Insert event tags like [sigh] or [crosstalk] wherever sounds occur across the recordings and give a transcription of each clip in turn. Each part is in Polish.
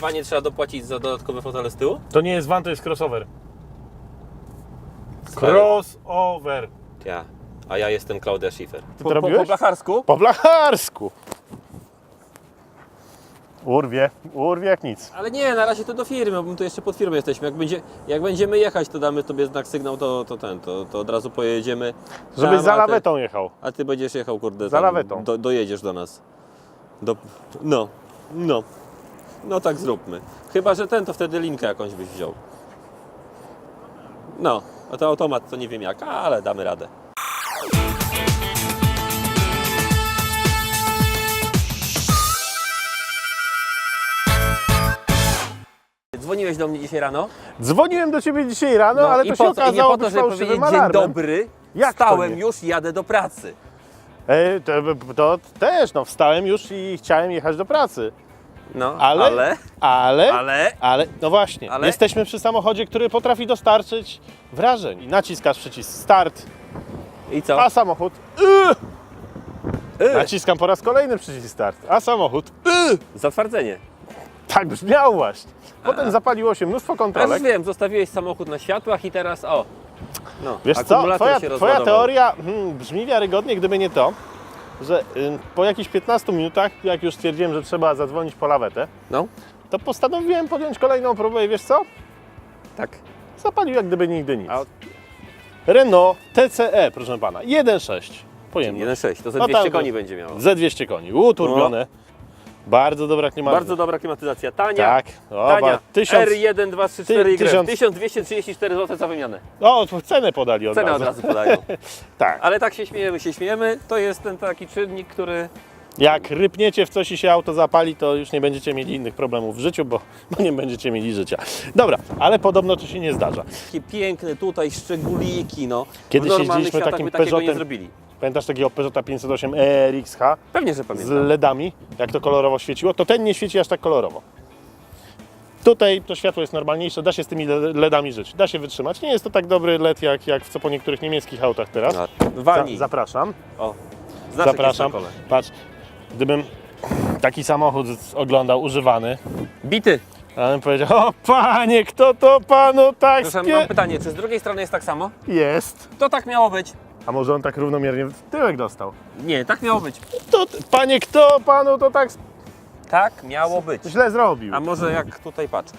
Panie trzeba dopłacić za dodatkowe fotele z tyłu? To nie jest van, to jest crossover. Stary. Crossover. Ja. A ja jestem Klaudia Schiffer. Ty to Po, po, po robiłeś? blacharsku? Po blacharsku. Urwie, urwie jak nic. Ale nie, na razie to do firmy, bo my tu jeszcze pod firmą jesteśmy. Jak, będzie, jak będziemy jechać, to damy tobie znak sygnał, to, to ten, to, to od razu pojedziemy. Żebyś Tam, za a ty- lawetą jechał. A ty będziesz jechał, kurde, Za tam, lawetą. Do, dojedziesz do nas. Do, no, no. No tak zróbmy. Chyba, że ten, to wtedy linkę jakąś byś wziął. No, a to automat to nie wiem jak, ale damy radę. Dzwoniłeś do mnie dzisiaj rano? Dzwoniłem do ciebie dzisiaj rano, ale i to po się co- i nie okazało po to, być żeby fałszywym powiedzieć dzień alarmem. dobry. Jak to nie? już, jadę do pracy. E, to, to też, no wstałem już i chciałem jechać do pracy. No, Ale, ale, ale, ale, ale, no właśnie, Ale? jesteśmy przy samochodzie, który potrafi dostarczyć wrażeń. Naciskasz przycisk start, i co? a samochód y, Y, naciskam po raz kolejny przycisk start, a samochód y, zatwardzenie. tak brzmiał właśnie. Potem zapaliło się mnóstwo kontrolek. już wiem, zostawiłeś samochód na światłach i teraz o. No, Wiesz co, twoja, twoja teoria hmm, brzmi wiarygodnie, gdyby nie to, że y, po jakichś 15 minutach, jak już stwierdziłem, że trzeba zadzwonić po lawetę, No, to postanowiłem podjąć kolejną próbę i wiesz co? tak. Zapalił jak gdyby nigdy nic. A Renault TCE, proszę pana, 1.6 pojemność. 1.6, to ze No 200 tam- koni będzie miało. Ze 200 koni, uturbione. Bardzo dobra klimatyzacja. Bardzo dobra klimatyzacja, tania. Tak, o, Tania. ba, tysiąc, R1, 2, 3, 4 Ty- Y. tysiąc- 1234 zł za wymianę. o, cenę podali od Cenę razu. od razu podają. [laughs] Tak, Ale tak się śmiejemy, się śmiejemy. To jest ten taki czynnik, który... jak rypniecie w coś i się auto zapali, to już nie będziecie mieli innych problemów w życiu, bo, bo nie będziecie mieli życia. Dobra, ale podobno to się nie zdarza. Takie piękne tutaj szczególiki, no. Kiedyś jeździliśmy takim takiego nie Peugeotem. zrobili. Pamiętasz takiego Peugeota 508 ERXH Pewnie, że z pamiętam. LEDami, jak to kolorowo świeciło? To ten nie świeci aż tak kolorowo. Tutaj to światło jest normalniejsze, da się z tymi LEDami żyć, da się wytrzymać. Nie jest to tak dobry LED jak, jak w co po niektórych niemieckich autach teraz. No, Za, Walnij. zapraszam, O, znaczek zapraszam. jest na kole. Patrz, gdybym taki samochód z- oglądał używany, Bity. a bym powiedział, o panie, kto to panu tak Proszę, spie... mam pytanie, czy z drugiej strony jest tak samo? Jest. To tak miało być. A może on tak równomiernie w tyłek dostał? Nie, tak miało być. To, panie, kto panu to tak Tak miało być. źle zrobił? A może jak tutaj patrz.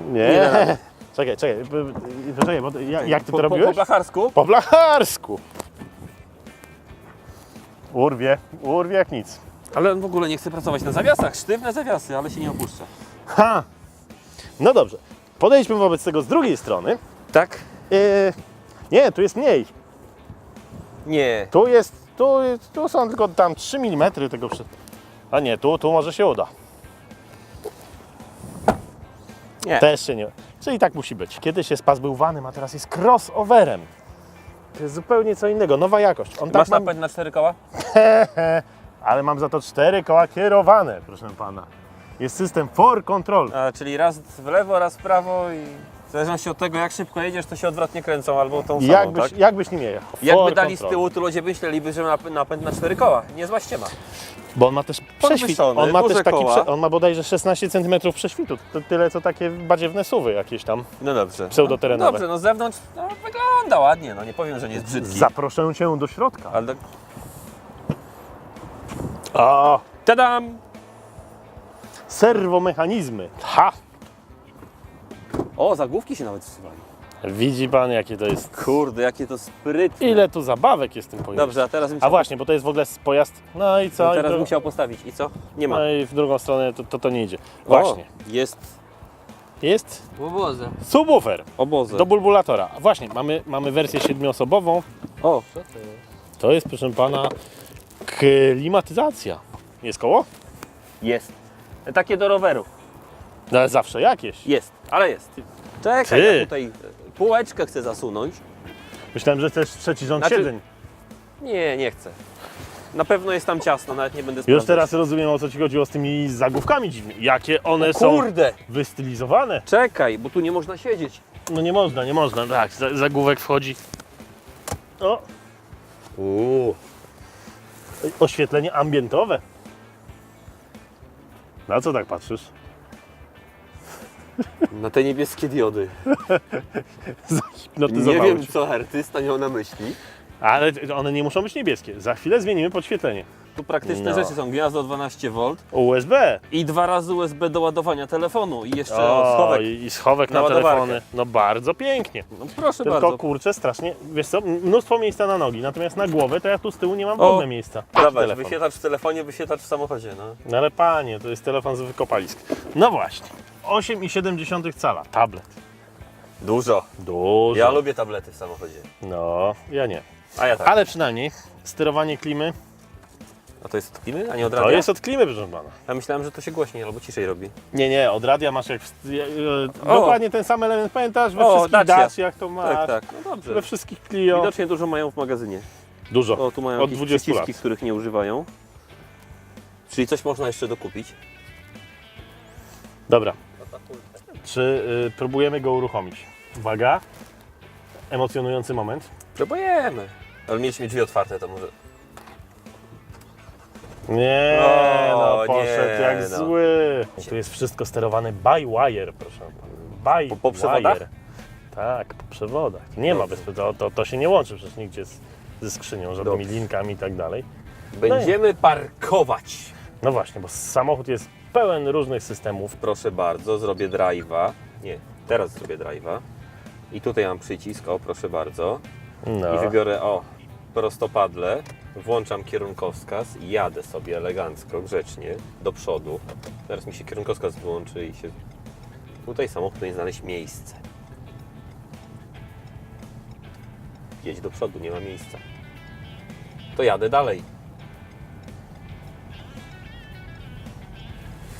Nie. Nie da rady. Czekaj, czekaj, b- b- poczekaj, bo jak, jak ty po, to po, po robiłeś? blacharsku? Po blacharsku. Urwie, urwie jak nic. Ale on w ogóle nie chce pracować na zawiasach. Sztywne zawiasy, ale się nie opuszcza. Ha! No dobrze, podejdźmy wobec tego z drugiej strony. Tak? Yy, nie, tu jest mniej. Nie. Tu jest, tu, tu są tylko tam 3 mm tego przy... A nie, tu, tu może się uda. Nie. Też się nie. Czyli tak musi być. Kiedyś jest pas był vanem, a teraz jest crossoverem. To jest zupełnie co innego, nowa jakość. On tak Masz ma... napęd na cztery koła? [laughs] Ale mam za to cztery koła kierowane, proszę pana. Jest system for control. A, czyli raz w lewo, raz w prawo i w zależności od tego jak szybko jedziesz, to się odwrotnie kręcą albo tą samą, Jakbyś, tak? jakbyś nim jechał. Jakby For dali z control. tyłu, to ludzie myśleliby, że ma napęd na cztery koła. Niezła ściema. Bo on ma też prześwit. Podwyższony, On ma duże też taki, koła. prze... on ma bodajże 16 cm prześwitu. To tyle co takie badziewne suwy jakieś tam. No dobrze. Pseudoterenowe. Dobrze, no z zewnątrz no, wygląda ładnie, no nie powiem, że nie jest brzydki. Zaproszę cię do środka. Ale... O, Tadam! serwomechanizmy. Ha! O, zagłówki się nawet wsywali. Widzi pan jakie to jest. Kurde, jakie to sprytne. Ile tu zabawek jest w tym pojeździe. Dobrze, a teraz bym A właśnie, bo to jest w ogóle pojazd. No i co? no, I teraz dru- bym chciał postawić. I co? Nie ma. No i w drugą stronę to, to, to nie idzie. Właśnie. O, jest Jest obozy. subwoofer Obozy. do bulbulatora. A Właśnie, mamy, mamy wersję siedmioosobową. O, To jest, proszę pana, klimatyzacja. Jest koło? jest. Takie do roweru. No ale zawsze jakieś. Jest, ale jest. Czekaj, Ty. ja tutaj półeczkę chcę zasunąć. Myślałem, że też trzeci rząd Znaczy- siedzeń. Nie, nie chcę. Na pewno jest tam ciasno, nawet nie będę Już sprawdzać. teraz rozumiem o co ci chodziło z tymi zagłówkami dziwnymi. Jakie one są Kurde! wystylizowane. Czekaj, bo tu nie można siedzieć. No nie można, nie można. Tak, za- zagłówek wchodzi. O, Uuu. oświetlenie ambientowe. Na co tak patrzysz? Na te niebieskie diody. [laughs] Nie wiem, co artysta miał na myśli. Ale one nie muszą być niebieskie. Za chwilę zmienimy podświetlenie. Tu praktyczne No. rzeczy są. Gniazdo 12V USB. i dwa razy USB do ładowania telefonu. I jeszcze O, schowek. i, schowek na, na telefony. No bardzo pięknie. No proszę Tylko bardzo. kurczę, strasznie, wiesz co, mnóstwo miejsca na nogi, natomiast na głowę to ja tu z tyłu nie mam w ogóle miejsca. Dawaj, Telefon. wyświetlacz w telefonie, wyświetlacz w samochodzie. No. No ale panie, to jest telefon z wykopalisk. No właśnie, 8,7 cala, tablet. Dużo. Dużo. Ja lubię tablety w samochodzie. No, ja nie. A ja tak. Ale przynajmniej sterowanie klimy, A to jest od klimy, a nie od to radia? jest od klimy, proszę pana. Ja myślałem, że to się głośniej albo ciszej robi. Nie, nie, od radia masz jak... W, e, e, dokładnie ten sam element, pamiętasz? We O, wszystkich Dacia. Daciach to masz, Tak, tak. No dobrze. we wszystkich Clio. Widocznie dużo mają w magazynie. Dużo, O, tu mają od jakieś 20 przyciski, lat. których nie używają. Czyli coś można jeszcze dokupić. Dobra. Czy y, próbujemy go uruchomić? Uwaga. Emocjonujący moment. Próbujemy. Ale mieliśmy drzwi otwarte, to może... Nie, O, no poszedł nie, jak no. zły. Tu jest wszystko sterowane by wire, proszę pana. By Po- po przewodach? wire. Tak, po przewodach. Nie ma bez to, to, to się nie łączy przecież nigdzie z, ze skrzynią, żadnymi Dobrze. linkami i tak dalej. Będziemy parkować. No właśnie, bo samochód jest pełen różnych systemów. Proszę bardzo, zrobię drive'a. Nie, teraz zrobię drive'a. I tutaj mam przycisk, o proszę bardzo. No. I wybiorę, o, prostopadle. Włączam kierunkowskaz i jadę sobie elegancko, grzecznie do przodu. Teraz mi się kierunkowskaz wyłączy i się... Tutaj samochód powinien znaleźć miejsce. Jedź do przodu, nie ma miejsca. To jadę dalej.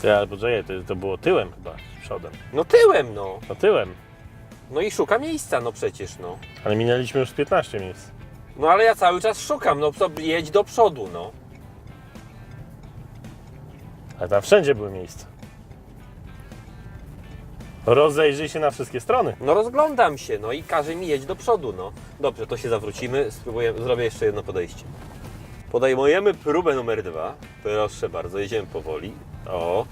Ty, ale poczekaj, to, to było tyłem chyba, przodem. No tyłem, no. No tyłem. No i szuka miejsca, no przecież, no. Ale minęliśmy już 15 miejsc. No ale ja cały czas szukam, no to jedź do przodu, no. Ale tam wszędzie były miejsca. Rozejrzyj się na wszystkie strony. No rozglądam się, no i każe mi jedź do przodu, no. Dobrze, to się zawrócimy, spróbujemy, zrobię jeszcze jedno podejście. Podejmujemy próbę numer dwa. Proszę bardzo, jedziemy powoli. O,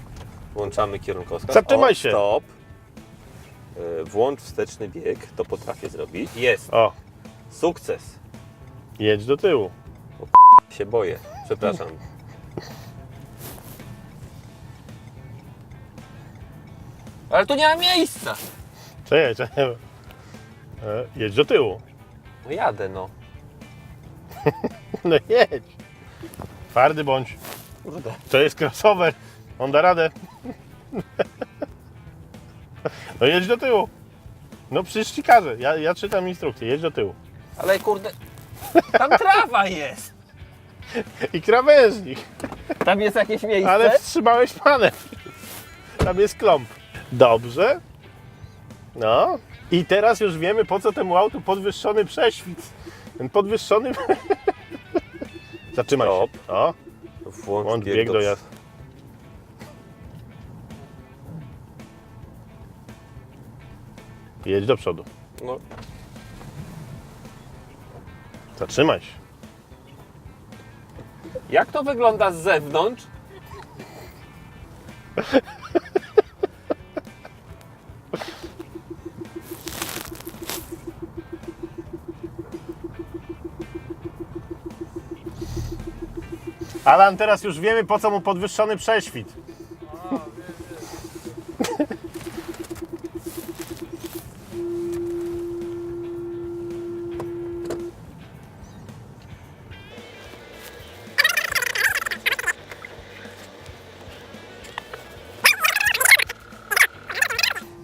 włączamy kierunkowskaz. Zatrzymaj o, się. Stop. E, Włącz wsteczny bieg, to potrafię zrobić. Jest, O, sukces. jedź do tyłu. Się boję, przepraszam. Ale tu nie ma miejsca. Czekaj, czekaj. E, jedź do tyłu. No jadę, no. [laughs] No jedź. Twardy bądź. Kurde. To jest crossover. On da radę. No jedź do tyłu. No przecież ci każę. Ja, ja czytam instrukcję. Jedź do tyłu. Ale kurde, tam trawa jest. [laughs] I krawężnik. Tam jest jakieś miejsce. Ale wstrzymałeś panem. Tam jest klomp. Dobrze. No. I teraz już wiemy, po co temu autu podwyższony prześwit. Ten podwyższony... [laughs] Zatrzymaj się. Stop. O, Włącz, włącz bieg, bieg Jedź do przodu. No, Zatrzymaj się. jak to wygląda z zewnątrz? Alan, teraz już wiemy, po co mu podwyższony prześwit.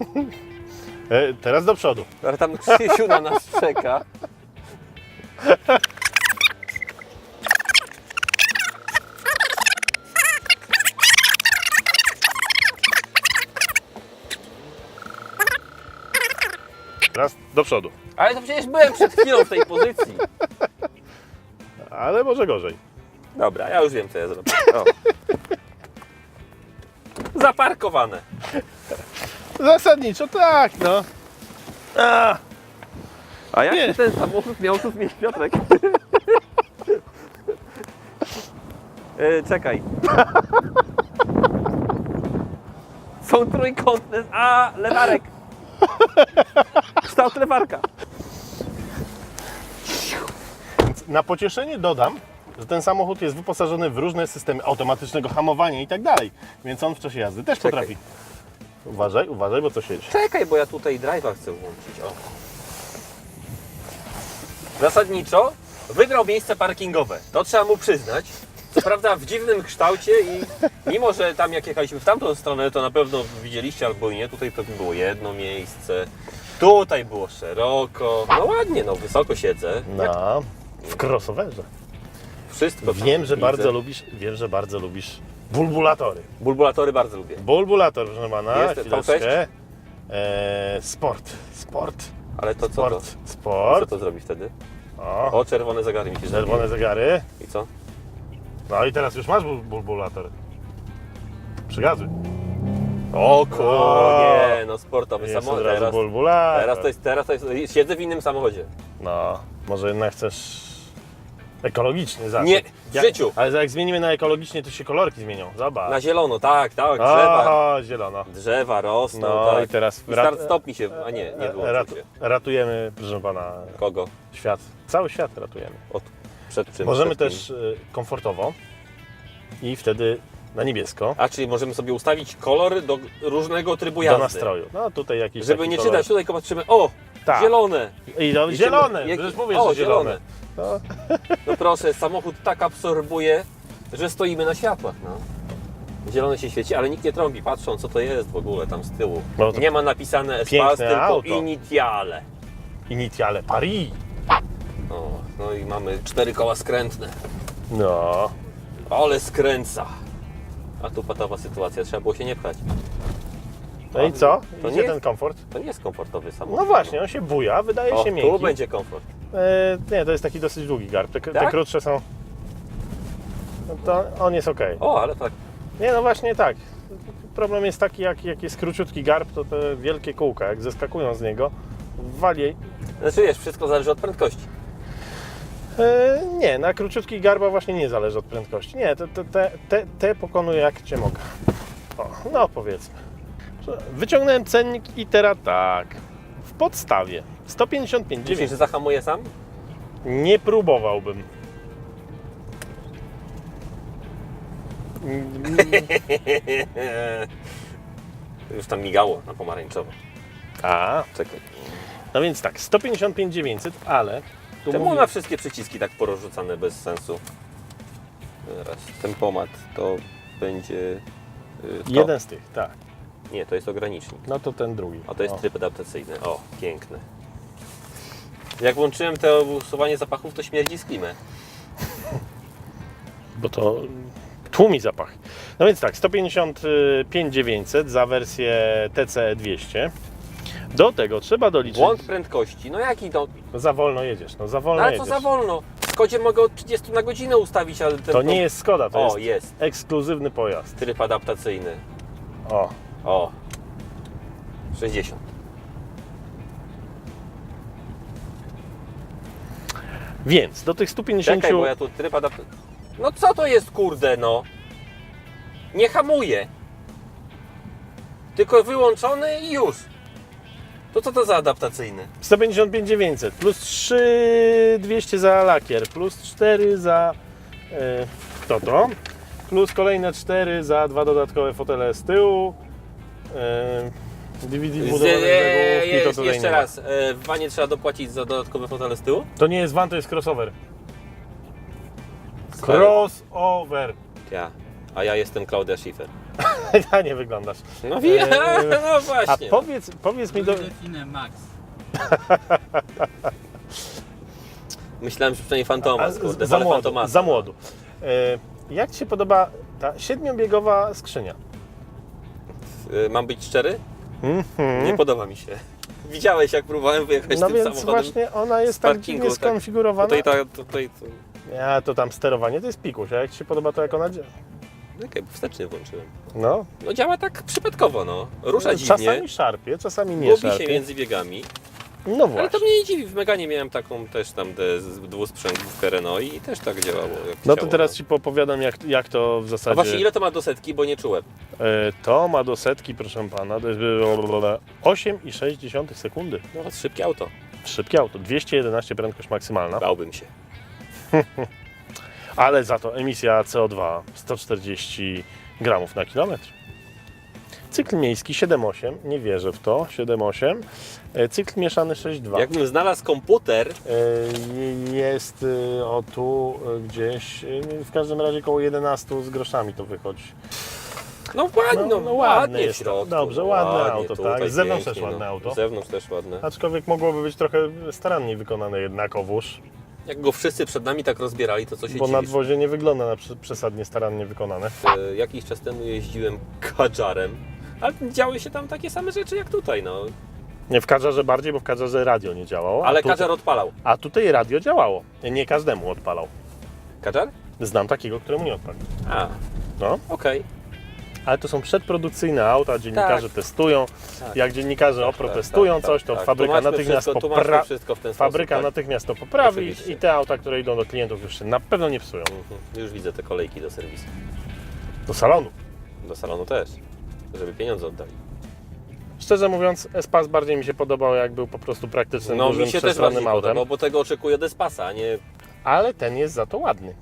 [laughs] E, Teraz do przodu. Ale tam Krzysiu na nas czeka. Teraz do przodu. Ale to przecież byłem przed chwilą w tej pozycji. Ale może gorzej. Dobra, ja już wiem, co ja zrobię. O. Zaparkowane. Zasadniczo tak, no. A, A jak Nie. ten samochód miał tu zmienić Piotrek? [laughs] e, czekaj. [laughs] są trójkątne, a lewarek. Kształt lewarka. Na pocieszenie dodam, że ten samochód jest wyposażony w różne systemy automatycznego hamowania i tak dalej, więc on w czasie jazdy też Czekaj. potrafi. Uważaj, uważaj, bo coś jedzie. Czekaj, bo ja tutaj drive'a chcę włączyć. O. Zasadniczo wygrał miejsce parkingowe. To trzeba mu przyznać. Co prawda w dziwnym kształcie i mimo, że tam jak jechaliśmy w tamtą stronę, to na pewno widzieliście albo i nie, tutaj pewnie było jedno miejsce. Tutaj było szeroko. No ładnie, no wysoko siedzę. Jak Na, w crossoverze. wszystko tam Wiem, że widzę. bardzo lubisz, wiem, że bardzo lubisz bulbulatory. Bulbulatory bardzo lubię. Bulbulator, proszę pana, Jest, chwileczkę. Eee, sport, sport, Ale to co to? sport, Co sport. to zrobi wtedy? O, O, czerwone zegary mi się czerwone zegary. I co? No i teraz już masz bul- bulbulator. Przygazuj. O O, nie, no sportowy Jest od samochód. razu Teraz, bulbulator. teraz, to jest, teraz to jest, siedzę w innym samochodzie. No, może jednak chcesz ekologiczny zawsze. Nie, w życiu. Ale jak zmienimy na ekologicznie, to się kolorki zmienią. Zobacz. Na zielono, tak, tak, drzewa. O, zielono. Drzewa rosną, No tak. i teraz I start stop mi się, a nie, nie było rat, ratujemy, proszę pana, Kogo? świat. Cały świat ratujemy. Od, przed czym? Możemy przed kim? też y, komfortowo i wtedy na niebiesko A, czyli możemy sobie ustawić kolor do różnego trybu do jazdy. nastroju. No tutaj jakiś Żeby taki nie kolor. czytać, tutaj tylko patrzymy, o, Tak. zielone. I no, Jedziemy- zielone, jaki- przecież mówię, o, że zielone. No. No proszę, samochód tak absorbuje, że stoimy na światłach, no. Zielone się świeci, ale nikt nie trąbi, patrzą co to jest w ogóle tam z tyłu. No to nie ma napisane Espas, tylko auto. Initiale. Initiale Paris. O, no i mamy cztery koła skrętne. No, Ale skręca. A tu patowa sytuacja, trzeba było się nie pchać. No i co? To Idzie nie- ten komfort? To nie jest komfortowy samochód. No właśnie, on się buja, wydaje O, się miękki. tu będzie komfort. E, nie, to jest taki dosyć długi garb. Te, te Tak? krótsze są. No to on jest ok. O, ale tak. Nie, no właśnie tak. Problem jest taki, jak, jak jest króciutki garb, to te wielkie kółka, jak zeskakują z niego, wali. Znaczy wiesz, wszystko zależy od prędkości. E, nie, na króciutki garba właśnie nie zależy od prędkości. Nie, te, te, te, te, te pokonuję jak cię mogę. O, no powiedzmy. Wyciągnąłem cennik i teraz tak. W podstawie 155 Myślisz, 9. że zahamuje sam? Nie próbowałbym. [laughs] Już tam migało na pomarańczowo. A, Czekaj. no więc tak, 155 900, ale tu Czemu mówię, ma wszystkie przyciski tak porozrzucane bez sensu? Teraz tempomat to będzie. y, to. jeden z tych, tak. Nie, to jest ogranicznik. No to ten drugi. A to jest O. tryb adaptacyjny. O, piękny. Jak włączyłem to usuwanie zapachów, to śmierdzi z klimę. [laughs] Bo to tłumi zapach. No więc tak, 155 900 za wersję TC 200. Do tego trzeba doliczyć. Błąd prędkości. No jaki to? No za wolno jedziesz, no za No, wolno ale co jedziesz. za wolno? W Skodzie mogę od 30 na godzinę ustawić, ale ten To nie jest Skoda, to O, jest jest. ekskluzywny pojazd. Tryb adaptacyjny. O, O. 60. więc do tych 150 Czekaj, bo ja tu tryb adaptacyjny. No co to jest kurde no? Nie hamuje. Tylko wyłączony i już. To co to za adaptacyjny? 155 900 plus 3 200 za lakier, plus 4 za e, to to, plus kolejne 4 za dwa dodatkowe fotele z tyłu. E, DVD Z, zbudowane z e, zagłówki, to jest, tutaj jeszcze nie ma. raz. E, w wanie trzeba dopłacić za dodatkowe fotele z tyłu? To nie jest van, to jest crossover. Crossover. Ja. A ja jestem Claudia Schiffer. [laughs] Ja nie wyglądasz. No wiem, Eee, [laughs] no A właśnie. powiedz, powiedz mi do... Delfinem Max. [laughs] Myślałem, że przynajmniej Fantomas, A, kurde, za ale młodu, za młodu. E, jak Ci się podoba ta siedmiobiegowa skrzynia? Y, Mam być szczery? Mhm. Nie podoba mi się. Widziałeś, jak próbowałem wyjechać No tym więc samochodem? właśnie ona jest tak dziwnie tak. skonfigurowana. Tutaj, ta, tutaj. Ja, to tam sterowanie to jest pikuś, a jak Ci się podoba to jak ona działa? Okej, wstecznie włączyłem. No, No działa tak przypadkowo, no. Rusza dziwnie, czasami szarpie, czasami nie gubi się szarpie. między biegami. No Ale właśnie. to mnie nie dziwi, w Meganie miałem taką też tam dwusprzęgłówkę Renault i też tak działało. No to teraz Ci popowiadam, jak, jak to w A zasadzie... właśnie ile to ma do setki, bo nie czułem. E, To ma do setki, proszę Pana, to jest 8,6 sekundy. No szybkie auto. Szybkie auto, 211 prędkość maksymalna, Bałbym się. [laughs] ale za to emisja CO2 140 gramów na kilometr. Cykl miejski 7,8, nie wierzę w to, 7,8. E, Cykl mieszany 6,2. Jakbym znalazł komputer, E, Jest e, o tu gdzieś, w każdym razie koło 11 z groszami to wychodzi. no ładnie, No, no, no ładnie jest środku. Dobrze, no ładne ładnie, auto, tak. Z zewnątrz też ładne no. auto. Z zewnątrz też ładne. Aczkolwiek mogłoby być trochę staranniej wykonane jednakowoż, Jak go wszyscy przed nami tak rozbierali, to co się bo dziwisz? nadwozie nie wygląda na prze- przesadnie starannie wykonane. E, Jakiś czas temu jeździłem kadżarem, ale działy się tam takie same rzeczy jak tutaj, no. Nie w kadżarze bardziej, bo w kadżarze radio nie działało. Ale kadżar odpalał. A tutaj radio działało. Nie każdemu odpalał. Kadżar? Znam takiego, któremu nie odpalił. A, No, okej. ale to są przedprodukcyjne auta, dziennikarze Tak. testują. Tak. Jak dziennikarze Tak, oprotestują tak, coś, tak, to tak. fabryka Tłumaczmy natychmiast wszystko, tłumaczmy popra... wszystko w ten Fabryka sposób. natychmiast to poprawi Oczywiście. i te auta, które idą do klientów już się na pewno nie psują. Tak. Mhm. Już widzę te kolejki do serwisu. Do salonu. Do salonu też. Żeby pieniądze oddali. Szczerze mówiąc, Espas bardziej mi się podobał, jak był po prostu praktycznym, No dużym, mi się też bardziej autem. podobał, bo tego oczekuję od Espasa, a nie... Ale ten jest za to ładny.